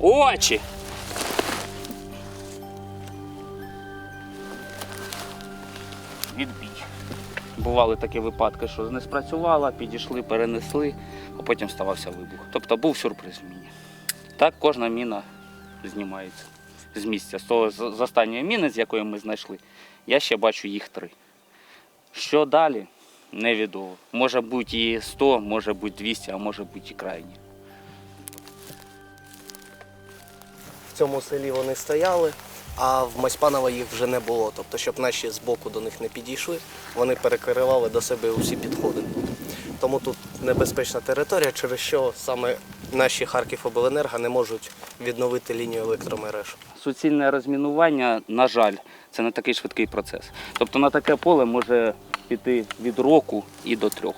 Очі! Відбій. Бували такі випадки, що не спрацювала, підійшли, перенесли, а потім ставався вибух. Тобто був сюрприз в міні. Так кожна міна знімається з місця. З, того, з останньої міни, з якої ми знайшли, я ще бачу їх три. Що далі? Невідомо. Може бути і 100, може бути 200, а може бути і крайні. В цьому селі вони стояли, а в Маськанова їх вже не було. Тобто, щоб наші з боку до них не підійшли, вони перекривали до себе усі підходи. Тому тут небезпечна територія, через що саме наші Харківобленерго не можуть відновити лінію електромереж. Суцільне розмінування, на жаль, це не такий швидкий процес. Тобто на таке поле може піти від року і до трьох.